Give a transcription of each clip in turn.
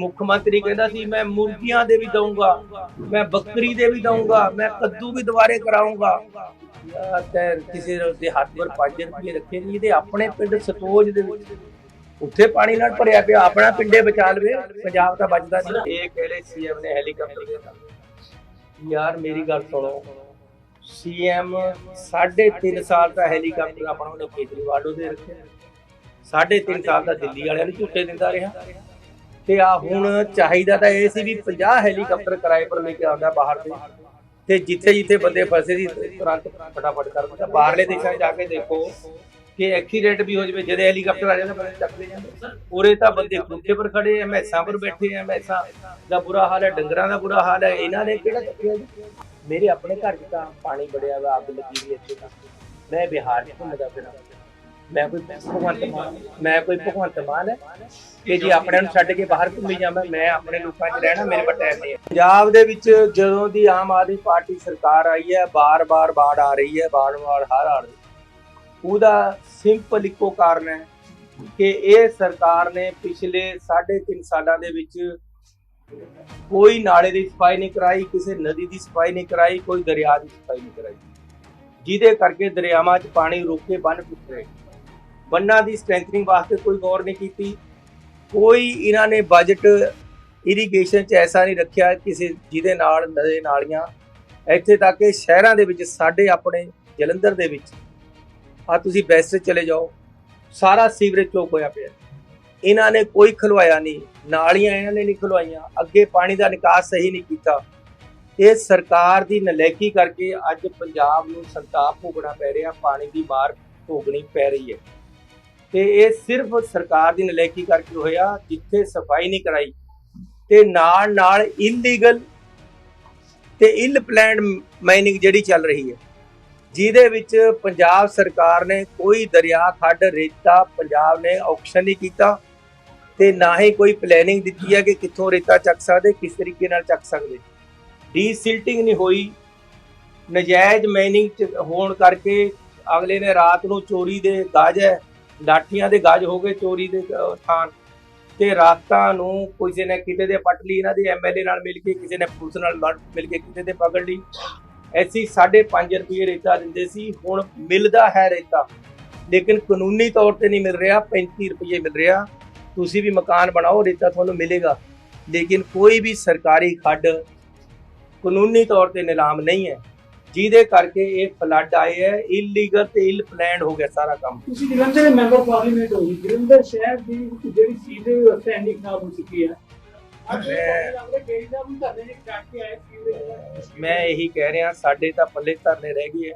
ਮੁੱਖ ਮੰਤਰੀ ਕਹਿੰਦਾ ਸੀ, ਮੈਂ ਮੁਰਗੀਆਂ ਦੇ ਵੀ ਦਊਂਗਾ, ਮੈਂ ਬੱਕਰੀ ਦੇ ਵੀ ਦਊਂਗਾ, ਮੈਂ ਕੱਦੂ ਵੀ ਦੁਬਾਰੇ ਕਰਾਉਂਗਾ ਤੇ ਕਿਸੇ ਦੇ ਹੱਥ ਪਰ 5 ਰੁਪਏ ਰੱਖੇ ਨਹੀਂ ਇਹਦੇ ਆਪਣੇ ਪਿੰਡ ਸਤੋਜ ਦੇ ਵਿੱਚ। ਉੱਥੇ ਪਾਣੀ ਨਾਲ ਭਰਿਆ ਪਿਆ, ਆਪਣਾ ਪਿੰਡੇ ਬਚਾ ਲਵੇ, ਪੰਜਾਬ ਦਾ ਬਚਦਾ ਨਹੀਂ ਇਹ ਕਹਿੰਦੇ ਸੀਐਮ ਨੇ ਹੈਲੀਕਾਪਟਰ ਦੇ ਯਾਰ ਮੇਰੀ ਗੱਲ ਸੁਣੋ ਸੀਐਮ ਸਾਢੇ ਤਿੰਨ ਸਾਲ ਦਾ ਹੈਲੀਕਾਪਟਰ ਆਪਣਾ ਉਹਨੇ ਕੇਜਰੀਵਾਲ ਦੇ ਰੱਖਿਆ। ਸਾਢੇ ਤਿੰਨ ਸਾਲ ਦਾ ਦਿੱਲੀ ਵਾਲਿਆਂ ਨੂੰ ਝੂਟੇ ਦਿੰਦਾ ਰਿਹਾ। ਤੇ ਆ ਹੁਣ ਚਾਹੀਦਾ ਤਾਂ ਇਹ ਸੀ ਵੀ 50 ਹੈਲੀਕਾਪਟਰ ਕਿਰਾਏ ਪਰ ਲੈ ਕੇ ਆਉਂਦਾ ਬਾਹਰ ਤੇ ਤੇ ਜਿੱਥੇ ਜਿੱਥੇ ਬੰਦੇ ਫਸੇ ਸੀ, ਤੁਰੰਤ ਫਟਾਫਟ ਕਰ ਦਿੰਦਾ ਬਾਹਰਲੇ ਦੇਸ਼ਾਂ ਜਾ ਕੇ ਦੇਖੋ ਕਿ ਐਕਸੀਡੈਂਟ ਵੀ ਹੋ ਜਵੇ, ਜਦੇ ਹੈਲੀਕਾਪਟਰ ਆ ਜਾਂਦਾ, ਬੰਦੇ ਚੱਕਦੇ ਜਾਂਦੇ ਉਰੇ ਤਾਂ ਬੰਦੇ ਖੁੱਡੇ ਪਰ ਖੜੇ ਆ, ਮੈਸਾਂ ਪਰ ਬੈਠੇ ਆ, ਮੈਸਾਂ ਦਾ ਬੁਰਾ ਹਾਲ ਹੈ, ਡੰਗਰਾਂ ਦਾ ਬੁਰਾ ਹਾਲ ਹੈ, ਇਹਨਾਂ ਨੇ ਕਿਹੜਾ ਚੱਕਿਆ ਜੀ? ਮੇਰੇ ਆਪਣੇ ਘਰ 'ਚ ਤਾਂ ਪਾਣੀ ਬੜਿਆ ਵਾ, ਅੱਗ ਲੱਗੀ ਵੀ ਇੱਥੇ ਤਾਂ। ਮੈਂ ਬਿਹਾਰ 'ਚ ਘੁੰਮਦਾ ਫਿਰਾਂ ਮੈਂ ਕੋਈ ਭਗਵੰਤ ਮਾਨ ਮੈਂ ਕੋਈ ਭਗਵੰਤ ਮਾਨ ਹੈ ਕਿ ਜੀ ਆਪਣੇ ਨੂੰ ਛੱਡ ਕੇ ਬਾਹਰ ਘੁੰਮੀ ਜਾਵਾਂ, ਮੈਂ ਆਪਣੇ ਲੋਕਾਂ 'ਚ ਰਹਿਣਾ, ਮੇਰੇ ਕੋਲ ਨਹੀਂ ਪੰਜਾਬ ਦੇ ਵਿੱਚ ਜਦੋਂ ਦੀ ਆਮ ਆਦਮੀ ਪਾਰਟੀ ਸਰਕਾਰ ਆਈ ਹੈ, ਬਾਰ-ਬਾਰ ਬਾੜ ਆ ਰਹੀ ਹੈ ਬਾੜ-ਬਾੜ ਹਰ ਆ ਉਹਦਾ ਸਿੰਪਲ ਇੱਕੋ ਕਾਰਨ ਹੈ ਕਿ ਇਹ ਸਰਕਾਰ ਨੇ ਪਿਛਲੇ 3.5 ਸਾਲਾਂ ਦੇ ਵਿੱਚ ਕੋਈ ਨਾਲੇ ਦੀ ਸਫ਼ਾਈ ਨਹੀਂ ਕਰਾਈ, ਕਿਸੇ ਨਦੀ ਦੀ ਸਫ਼ਾਈ ਨਹੀਂ ਕਰਾਈ, ਕੋਈ ਦਰਿਆ ਦੀ ਸਫ਼ਾਈ ਨਹੀਂ ਕਰਾਈ। ਜਿਹਦੇ ਕਰਕੇ ਦਰਿਆਵਾਂ 'ਚ ਪਾਣੀ ਰੁਕ ਕੇ ਬੰਨ ਟੁੱਟ ਰਹੇ। ਬੰਨਾਂ ਦੀ ਸਟਰੈਂਥਨਿੰਗ ਵਾਸਤੇ ਕੋਈ ਗੌਰ ਨਹੀਂ ਕੀਤੀ। ਕੋਈ ਇਹਨਾਂ ਨੇ ਬਜਟ ਇਰੀਗੇਸ਼ਨ 'ਚ ਐਸਾ ਨਹੀਂ ਰੱਖਿਆ ਕਿਸੇ ਜਿਹਦੇ ਨਾਲ, ਨਦੇ ਨਾਲੀਆਂ। ਇੱਥੇ ਤੱਕ ਕਿ ਸ਼ਹਿਰਾਂ ਦੇ ਵਿੱਚ, ਸਾਡੇ ਆਪਣੇ ਜਲੰਧਰ ਦੇ ਵਿੱਚ। ਆ ਤੁਸੀਂ ਵੈਸਟ ਚਲੇ ਜਾਓ। ਸਾਰਾ ਸੀਵਰੇਜ ਚੋਕ ਹੋਇਆ ਪਿਆ। ਇਹਨਾਂ ਨੇ ਕੋਈ ਖਲਵਾਇਆ ਨਹੀਂ। ਨਾਲੀਆਂ ਇਹਨਾਂ ਨੇ ਨਹੀਂ ਖਲਵਾਈਆਂ। ਅੱਗੇ ਪਾਣੀ ਦਾ ਨਿਕਾਸ ਸਹੀ ਨਹੀਂ ਕੀਤਾ। ਇਹ ਸਰਕਾਰ ਦੀ ਨਲਾਇਕੀ ਕਰਕੇ ਅੱਜ ਪੰਜਾਬ ਨੂੰ ਸੰਤਾਪ ਭੋਗਣਾ ਪੈ ਰਿਹਾ। ਪਾਣੀ ਦੀ ਮਾਰ ਭੋਗਣੀ ਪੈ ਰਹੀ ਹੈ। ਤੇ ਇਹ ਸਿਰਫ ਸਰਕਾਰ ਦੀ ਨਲਾਇਕੀ ਕਰਕੇ ਹੋਇਆ, ਜਿੱਥੇ ਸਫ਼ਾਈ ਨਹੀਂ ਕਰਾਈ। ਤੇ ਨਾਲ ਨਾਲ ਇਲੀਗਲ ਤੇ ਇਲ ਪਲਾਨਡ ਮਾਈਨਿੰਗ ਜਿਹੜੀ ਚੱਲ ਰਹੀ ਹੈ, ਜਿਹਦੇ ਵਿੱਚ ਪੰਜਾਬ ਸਰਕਾਰ ਨੇ ਕੋਈ ਦਰਿਆ ਖੱਡ ਰੇਤਾ ਪੰਜਾਬ ਨੇ ਆਕਸ਼ਨ ਨਹੀਂ ਕੀਤਾ ਤੇ ਨਾ ਹੀ ਕੋਈ ਪਲੈਨਿੰਗ ਦਿੱਤੀ ਹੈ ਕਿ ਕਿੱਥੋਂ ਰੇਤਾ ਚੱਕ ਸਕਦੇ, ਕਿਸ ਤਰੀਕੇ ਨਾਲ ਚੱਕ ਸਕਦੇ। ਡੀਸਿਲਟਿੰਗ ਨਹੀਂ ਹੋਈ। ਨਜਾਇਜ਼ ਮਾਈਨਿੰਗ ਚ ਹੋਣ ਕਰਕੇ ਅਗਲੇ ਨੇ ਰਾਤ ਨੂੰ ਚੋਰੀ ਦੇ ਗਾਜ ਹੈ। ਲਾਠੀਆਂ ਦੇ ਗਾਜ ਹੋ ਗਏ ਚੋਰੀ ਦੇ ਅਹ, ਥਾਨ ਤੇ ਰਾਤਾਂ ਨੂੰ ਕਿਸੇ ਨੇ ਕਿਤੇ ਦੇ ਪੱਟ ਲਈ ਇਹਨਾਂ ਦੇ ਐਮਐਲਏ ਨਾਲ ਮਿਲ ਕੇ ਕਿਸੇ ਨੇ ਪੁਲਿਸ ਨਾਲ ਮੜ- ਮਿਲ ਕੇ ਕਿਤੇ ਦੇ ਪਕੜ ਲਈ। ਐਸੀ 5.5 ਰੁਪਏ ਰੇਤਾ ਦਿੰਦੇ ਸੀ ਹੁਣ ਮਿਲਦਾ ਹੈ ਰੇਤਾ। ਲੇਕਿਨ ਕਾਨੂੰਨੀ ਤੌਰ ਤੇ ਨਹੀਂ ਮਿਲ ਰਿਹਾ 35 ਰੁਪਏ ਮਿਲ ਰਿਹਾ। ਤੁਸੀਂ ਵੀ ਮਕਾਨ ਬਣਾਓ ਰੇਤਾ ਤੁਹਾਨੂੰ ਮਿਲੇਗਾ। ਲੇਕਿਨ ਕੋਈ ਵੀ ਸਰਕਾਰੀ ਖੱਡ ਕਾਨੂੰਨੀ ਤੌਰ ਤੇ ਨਿਲਾਮ ਨਹੀਂ ਹੈ। ਜਿਹਦੇ ਕਰਕੇ ਇਹ ਫਲੱਡ ਆਏ ਹੈ ਇਲੀਗਲ ਤੇ ਇਲ ਪਲਾਨਡ ਹੋ ਗਿਆ ਸਾਰਾ ਕੰਮ। ਤੁਸੀਂ ਜਲੰਧਰ ਦੇ ਮੈਂਬਰ ਪਾਰਲੀਮੈਂਟ ਹੋ ਜਲੰਧਰ ਸ਼ਹਿਰ ਦੀ ਜਿਹੜੀ ਸੀਵਰੇਜ ਵਿਵਸਥਾ ਇੰਨੀ ਖਰਾਬ ਹੋ ਚੁੱਕੀ ਹੈ। ਮੈਂ- ਦਾ ਦੇ ਇਹੀ ਕਹਿ ਰਿਹਾ ਸਾਡੇ ਤਾਂ ਪੱਲੇ ਧਰਨੇ ਰਹਿ ਗਏ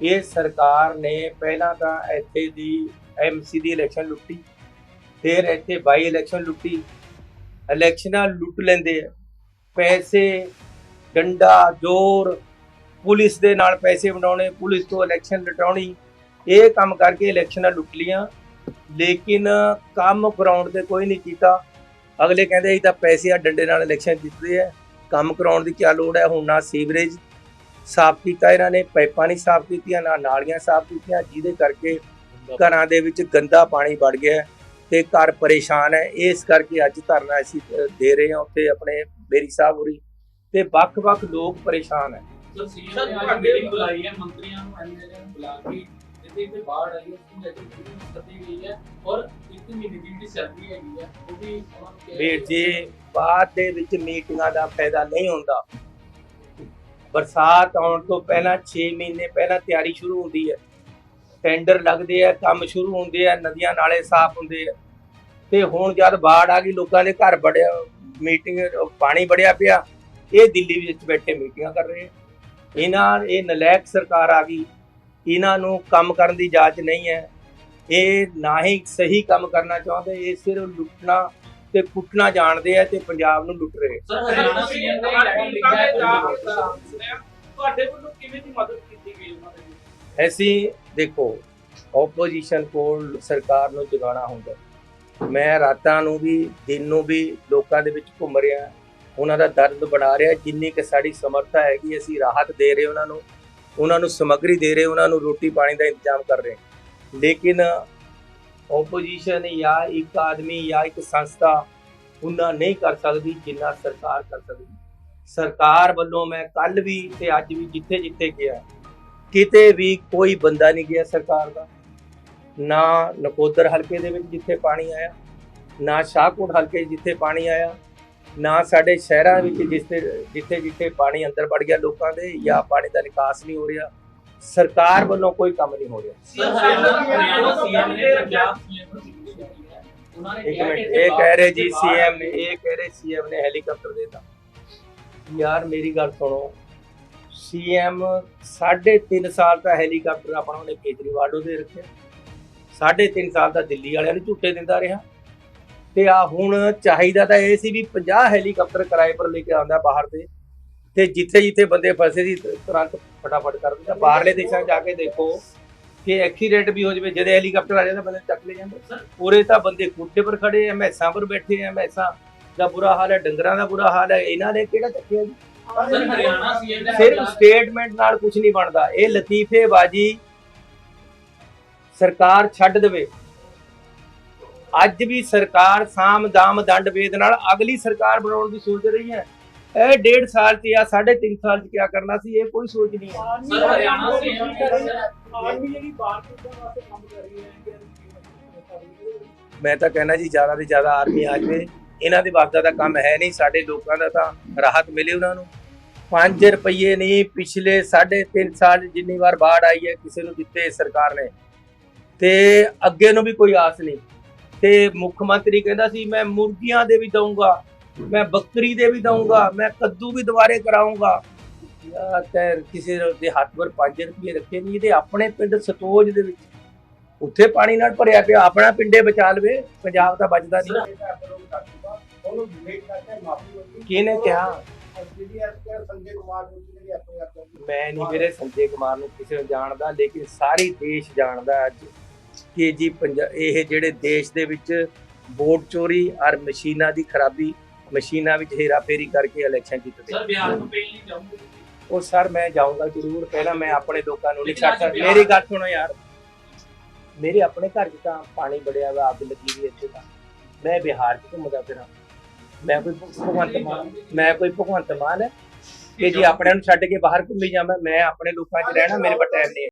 ਇਹ ਸਰਕਾਰ ਨੇ ਪਹਿਲਾਂ ਤਾਂ ਇੱਥੇ ਦੀ ਐਮਸੀ ਦੀ ਇਲੈਕਸ਼ਨ ਲੁੱਟੀ ਫਿਰ ਇੱਥੇ ਬਾਈ ਇਲੈਕਸ਼ਨ ਲੁੱਟੀ। ਇਲੈਕਸ਼ਨਾਂ ਲੁੱਟ ਲੈਂਦੇ ਆ ਪੈਸੇ ਡੰਡਾ ਜ਼ੋਰ ਪੁਲਿਸ ਦੇ ਨਾਲ ਪੈਸੇ ਵੰਡਾਉਣੇ ਪੁਲਿਸ ਤੋਂ ਇਲੈਕਸ਼ਨ ਲਟਾਉਣੀ ਇਹ ਕੰਮ ਕਰਕੇ ਇਲੈਕਸ਼ਨਾਂ ਲੁੱਟ ਲੀਆਂ ਲੇਕਿਨ ਕੰਮ ਕਰਾਉਣ ਤੇ ਕੋਈ ਨਹੀਂ ਕੀਤਾ। ਅਗਲੇ ਕਹਿੰਦੇ ਅਸੀਂ ਤਾਂ ਪੈਸੇ ਆ ਡੰਡੇ ਨਾਲ ਇਲੈਕਸ਼ਨ ਜਿੱਤਦੇ ਆ। ਕੰਮ ਕਰਾਉਣ ਦੀ ਕੀ ਲੋੜ ਹੈ? ਹੁਣ ਨਾ ਸੀਵਰੇਜ ਸਾਫ਼ ਕੀਤਾ ਇਹਨਾਂ ਨੇ ਪਾਈਪਾਂ ਨਹੀਂ ਸਾਫ਼ ਕੀਤੀਆਂ ਨਾ ਨਾਲੀਆਂ ਸਾਫ਼ ਕੀਤੀਆਂ ਜਿਹਦੇ ਕਰਕੇ ਘਰਾਂ ਦੇ ਵਿੱਚ ਗੰਦਾ ਪਾਣੀ ਵੜ ਗਿਆ ਤੇ ਘਰ ਪਰੇਸ਼ਾਨ ਹੈ। ਇਸ ਕਰਕੇ ਅੱਜ ਧਰਨਾ ਅਸੀਂ ਦੇ ਰਹੇ ਹਾਂ ਉੱਥੇ ਆਪਣੇ ਬੇਰੀ ਸਾਹਿਬ ਉਰੀ ਤੇ ਵੱਖ-ਵੱਖ ਲੋਕ ਪਰੇਸ਼ਾਨ ਹੈ। ਸਰ ਸੀਐਮ ਨੇ ਅੱਜ ਮੀਟਿੰਗ ਬੁਲਾਈ ਹੈ ਮੰਤਰੀਆਂ ਨੂੰ ਐਮਐਲਏ ਨੂੰ ਬੁਲਾ ਕੇ ਜਿੱਥੇ ਇੱਥੇ ਬਾੜ ਆਈ ਹੈ ਉਸ ਕੇ ਮੀਟਿੰਗ ਕੀਤੀ ਗਈ ਹੈ ਔਰ ਇੱਕ ਮਹੀਨੇ ਦੀ ਜਿਹੜੀ ਸੈਲਰੀ ਹੈਗੀ ਹੈ ਉਹ ਵੀ ਉਹਨਾਂ ਨੂੰ ਕਿਹਾ ਵੀ ਜੇ ਬਾਅਦ ਦੇ ਵਿੱਚ ਮੀਟਿੰਗਾਂ ਦਾ ਫਾਇਦਾ ਨਹੀਂ ਹੁੰਦਾ। ਬਰਸਾਤ ਆਉਣ ਤੋਂ ਪਹਿਲਾਂ 6 ਮਹੀਨੇ ਪਹਿਲਾਂ ਤਿਆਰੀ ਸ਼ੁਰੂ ਹੁੰਦੀ ਹੈ। ਟੈਂਡਰ ਲੱਗਦੇ ਆ ਕੰਮ ਸ਼ੁਰੂ ਹੁੰਦੇ ਆ ਨਦੀਆਂ ਨਾਲੇ ਸਾਫ਼ ਹੁੰਦੇ ਆ। ਤੇ ਹੁਣ ਜਦ ਬਾੜ ਆ ਗਈ ਲੋਕਾਂ ਦੇ ਘਰ ਬੜਿਆ ਮੀਟਿੰਗ ਪਾਣੀ ਬੜਿਆ ਪਿਆ। ਇਹ ਦਿੱਲੀ ਵਿੱਚ ਬੈਠੇ ਮੀਟਿੰਗਾਂ ਕਰ ਰਹੇ ਆ। ਇਹਨਾਂ ਇਹ ਨਲਾਇਕ ਸਰਕਾਰ ਆ ਗਈ। ਇਹਨਾਂ ਨੂੰ ਕੰਮ ਕਰਨ ਦੀ ਜਾਂਚ ਨਹੀਂ ਹੈ। ਇਹ ਨਾ ਹੀ ਸਹੀ ਕੰਮ ਕਰਨਾ ਚਾਹੁੰਦੇ ਇਹ ਸਿਰਫ ਲੁੱਟਣਾ ਤੇ ਕੁੱਟਣਾ ਜਾਣਦੇ ਆ ਤੇ ਪੰਜਾਬ ਨੂੰ ਲੁੱਟ ਰਹੇ ਤੁਹਾਡੇ ਵੱਲੋਂ ਕਿਵੇਂ ਦੀ ਮਦਦ ਕੀਤੀ ਗਈ ਉਹਨਾਂ ਦੇ ਵਿੱਚ? ਐਸੀ ਦੇਖੋ ਆਪੋਜੀਸ਼ਨ ਕੋਲ ਸਰਕਾਰ ਨੂੰ ਜਗਾਉਣਾ ਹੁੰਦਾ। ਮੈਂ ਰਾਤਾਂ ਨੂੰ ਵੀ ਦਿਨ ਨੂੰ ਵੀ ਲੋਕਾਂ ਦੇ ਵਿੱਚ ਘੁੰਮ ਰਿਹਾ। ਉਹਨਾਂ ਦਾ ਦਰਦ ਬਣਾ ਰਿਹਾ, ਜਿੰਨੀ ਕਿ ਸਾਡੀ ਸਮਰੱਥਾ ਹੈਗੀ, ਅਸੀਂ ਰਾਹਤ ਦੇ ਰਹੇ ਉਹਨਾਂ ਨੂੰ ਉਹਨਾਂ ਨੂੰ ਸਮੱਗਰੀ ਦੇ ਰਹੇ, ਉਹਨਾਂ ਨੂੰ ਰੋਟੀ ਪਾਣੀ ਦਾ ਇੰਤਜ਼ਾਮ ਕਰ ਰਹੇ ਲੇਕਿਨ ਆਪੋਜੀਸ਼ਨ ਜਾਂ ਇੱਕ ਆਦਮੀ ਜਾਂ ਇੱਕ ਸੰਸਥਾ ਉਨਾ ਨਹੀਂ ਕਰ ਸਕਦੀ ਜਿੰਨਾ ਸਰਕਾਰ ਕਰ ਸਕਦੀ। ਸਰਕਾਰ ਵੱਲੋਂ ਮੈਂ ਕੱਲ ਵੀ ਤੇ ਅੱਜ ਵੀ ਜਿੱਥੇ ਜਿੱਥੇ ਗਿਆ, ਕਿਤੇ ਵੀ ਕੋਈ ਬੰਦਾ ਨਹੀਂ ਗਿਆ ਸਰਕਾਰ ਦਾ। ਨਾ ਨਕੋਦਰ ਹਲਕੇ ਦੇ ਵਿੱਚ ਜਿੱਥੇ ਪਾਣੀ ਆਇਆ, ਨਾ ਸ਼ਾਹਕੋਟ ਹਲਕੇ ਜਿੱਥੇ ਪਾਣੀ ਆਇਆ ਨਾ ਸਾਡੇ ਸ਼ਹਿਰਾਂ ਵਿੱਚ ਜਿੱਥੇ ਜਿੱਥੇ ਜਿੱਥੇ ਪਾਣੀ ਅੰਦਰ ਵੜ ਗਿਆ ਲੋਕਾਂ ਦੇ ਜਾਂ ਪਾਣੀ ਦਾ ਨਿਕਾਸ ਨਹੀਂ ਹੋ ਰਿਹਾ ਸਰਕਾਰ ਵੱਲੋਂ ਕੋਈ ਕੰਮ ਨਹੀਂ ਹੋ ਰਿਹਾ। ਇੱਕ ਮਿੰਟ ਇਹ ਕਹਿ ਰਹੇ ਜੀ ਸੀਐਮ ਨੇ ਇਹ ਕਹਿ ਰਹੇ ਸੀਐਮ ਨੇ ਹੈਲੀਕਾਪਟਰ ਦੇਤਾ। ਯਾਰ ਮੇਰੀ ਗੱਲ ਸੁਣੋ। ਸੀਐਮ ਸਾਢੇ ਤਿੰਨ ਸਾਲ ਦਾ ਹੈਲੀਕਾਪਟਰ ਆਪਣਾ ਉਹਨੇ ਕੇਜਰੀਵਾਲ ਨੂੰ ਦੇ ਰੱਖਿਆ। ਸਾਢੇ ਤਿੰਨ ਸਾਲ ਦਾ ਦਿੱਲੀ ਵਾਲਿਆਂ ਨੂੰ ਝੂਟੇ ਦਿੰਦਾ ਰਿਹਾ। ਤੇ ਆ ਹੁਣ ਚਾਹੀਦਾ ਤਾਂ ਇਹ ਸੀ ਵੀ 50 ਹੈਲੀਕਾਪਟਰ ਕਿਰਾਏ ਪਰ ਲੈ ਕੇ ਆਉਂਦਾ ਬਾਹਰ ਦੇ। ਤੇ ਜਿੱਥੇ ਜਿੱਥੇ ਬੰਦੇ ਫਸੇ ਸੀ ਤੁਰੰਤ ਫਟਾਫਟ ਕਰ ਦਿੰਦਾ। ਬਾਹਰਲੇ ਦੇਸ਼ਾਂ ਜਾ ਕੇ ਦੇਖੋ ਕਿ ਐਕਸੀਡੈਂਟ ਵੀ ਹੋ ਜਾਵੇ ਜਦੇ ਹੈਲੀਕਾਪਟਰ ਆ ਜਾਂਦਾ ਬੰਦੇ ਚੱਕ ਲੈ ਜਾਂਦੇ। ਪੂਰੇ ਤਾਂ ਬੰਦੇ ਕੁੱਤੇ ਪਰ ਖੜੇ ਐ ਮੈਸਾਂ ਪਰ ਬੈਠੇ ਐ ਮੈਸਾਂ ਦਾ ਬੁਰਾ ਹਾਲ ਹੈ ਡੰਗਰਾਂ ਦਾ ਬੁਰਾ ਹਾਲ ਹੈ। ਇਹਨਾਂ ਨੇ ਕਿਹੜਾ ਚੱਕਿਆ ਜੀ? ਸਿਰਫ ਸਟੇਟਮੈਂਟ ਨਾਲ ਕੁਝ ਨਹੀਂ ਬਣਦਾ। ਇਹ ਲਤੀਫੇਬਾਜ਼ੀ ਸਰਕਾਰ ਛੱਡ ਦੇਵੇ। ਅੱਜ ਵੀ ਸਰਕਾਰ ਸਾਮ ਦਾਮ ਦੰਡ ਵੇਦ ਨਾਲ ਅਗਲੀ ਸਰਕਾਰ ਬਣਾਉਣ ਦੀ ਸੋਚ ਰਹੀ ਹੈ। ਇਹ ਡੇਢ ਸਾਲ ਚ ਜਾਂ ਸਾਢੇ ਤਿੰਨ ਸਾਲ ਚ ਕੀ ਕਰਨਾ ਸੀ ਇਹ ਕੋਈ ਸੋਚ ਨਹੀਂ ਹੈ। ਸਰ ਹਰਿਆਣਾ ਸੀਐਮ ਨੇ ਆਰਮੀ ਜਿਹੜੀ ਬਾਹਰ ਭੇਜਣ ਵਾਸਤੇ ਕੰਮ ਕਰ ਰਹੀ ਹੈ ਕਿ ਮੈਂ ਤਾਂ ਕਹਿਣਾ ਜੀ ਜ਼ਿਆਦਾ ਤੋਂ ਜ਼ਿਆਦਾ ਆਰਮੀ ਆ ਜਾਵੇ। ਇਹਨਾਂ ਦੇ ਵਾਸਤਾ ਦਾ ਕੰਮ ਹੈ ਨਹੀਂ ਸਾਡੇ ਲੋਕਾਂ ਦਾ ਤਾਂ ਰਾਹਤ ਮਿਲੇ ਉਹਨਾਂ ਨੂੰ। 5 ਰੁਪਏ ਨਹੀਂ ਪਿਛਲੇ 3.5 ਸਾਲ ਜਿੰਨੀ ਵਾਰ ਬਾੜ ਆਈ ਹੈ ਕਿਸੇ ਨੂੰ ਦਿੱਤੇ ਸਰਕਾਰ ਨੇ। ਤੇ ਅੱਗੇ ਨੂੰ ਵੀ ਕੋਈ ਆਸ ਨਹੀਂ। ਤੇ ਮੁੱਖ ਮੰਤਰੀ ਕਹਿੰਦਾ ਸੀ ਮੈਂ ਮੁਰਗੀਆਂ ਦੇ ਵੀ ਦਊਂਗਾ ਮੈਂ ਬੱਕਰੀ ਦੇ ਵੀ ਦਊਂਗਾ ਮੈਂ ਕੱਦੂ ਵੀ ਦੁਬਾਰੇ ਕਰਾਉਂਗਾ ਤੇ ਕਿਸੇ ਦੇ ਹੱਥ ਪਰ 5 ਰੁਪਏ ਰੱਖੇ ਨਹੀਂ ਇਹਦੇ ਆਪਣੇ ਪਿੰਡ ਸਤੋਜ ਦੇ ਵਿੱਚ ਉੱਥੇ ਪਾਣੀ ਨਾਲ ਭਰਿਆ ਪਿਆ ਆਪਣਾ ਪਿੰਡੇ ਬਚਾ ਲਵੇ ਪੰਜਾਬ ਤਾਂ ਬਚਦਾ ਨਹੀਂ ਕਿਹਨੇ ਕਿਹਾ? ਮੈਂ ਨਹੀਂ ਵੀਰੇ ਸੰਜੇ ਕੁਮਾਰ ਨੂੰ ਕਿਸੇ ਨੂੰ ਜਾਣਦਾ ਲੇਕਿਨ ਸਾਰੀ ਦੇਸ਼ ਜਾਣਦਾ ਅੱਜ। ਕਿ ਜੀ ਇਹ ਜਿਹੜੇ ਦੇਸ਼ ਦੇ ਵਿੱਚ ਵੋਟ ਚੋਰੀ ਔਰ ਮਸ਼ੀਨਾਂ ਦੀ ਖਰਾਬੀ ਮਸ਼ੀਨਾਂ ਵਿੱਚ ਹੇਰਾਫੇਰੀ ਕਰਕੇ ਇਲੈਕਸ਼ਨ ਜਿੱਤਦੇ ਸਰ ਬਿਹਾਰ ਪੇਲ ਨਹੀਂ ਜਾਊਂਗੇ ਉਹ ਸਰ ਮੈਂ ਜਾਊਂਗਾ ਜ਼ਰੂਰ। ਪਹਿਲਾਂ ਮੈਂ ਆਪਣੇ ਲੋਕਾਂ ਨੂੰ ਨਹੀਂ ਛੱਡ ਸਕਦਾ। ਮੇਰੀ ਗੱਲ ਸੁਣੋ ਯਾਰ। ਮੇਰੇ ਆਪਣੇ ਘਰ 'ਚ ਤਾਂ ਪਾਣੀ ਬੜਿਆ ਵਾ ਅੱਗ ਲੱਗੀ ਵੀ ਇੱਥੇ ਤਾਂ। ਮੈਂ ਬਿਹਾਰ 'ਚ ਘੁੰਮਦਾ ਫਿਰਾਂ। ਮੈਂ ਕੋਈ ਭਗਵੰਤ ਮਾਨ ਮੈਂ ਕੋਈ ਭਗਵੰਤ ਮਾਨ ਹੈ। ਕਿ ਜੀ ਆਪਣੇ ਨੂੰ ਛੱਡ ਕੇ ਬਾਹਰ ਘੁੰਮੀ ਜਾਵਾਂ ਮੈਂ ਆਪਣੇ ਲੋਕਾਂ 'ਚ ਰਹਿਣਾ ਮੇਰੇ ਕੋਲ ਟਾਈਮ ਨਹੀਂ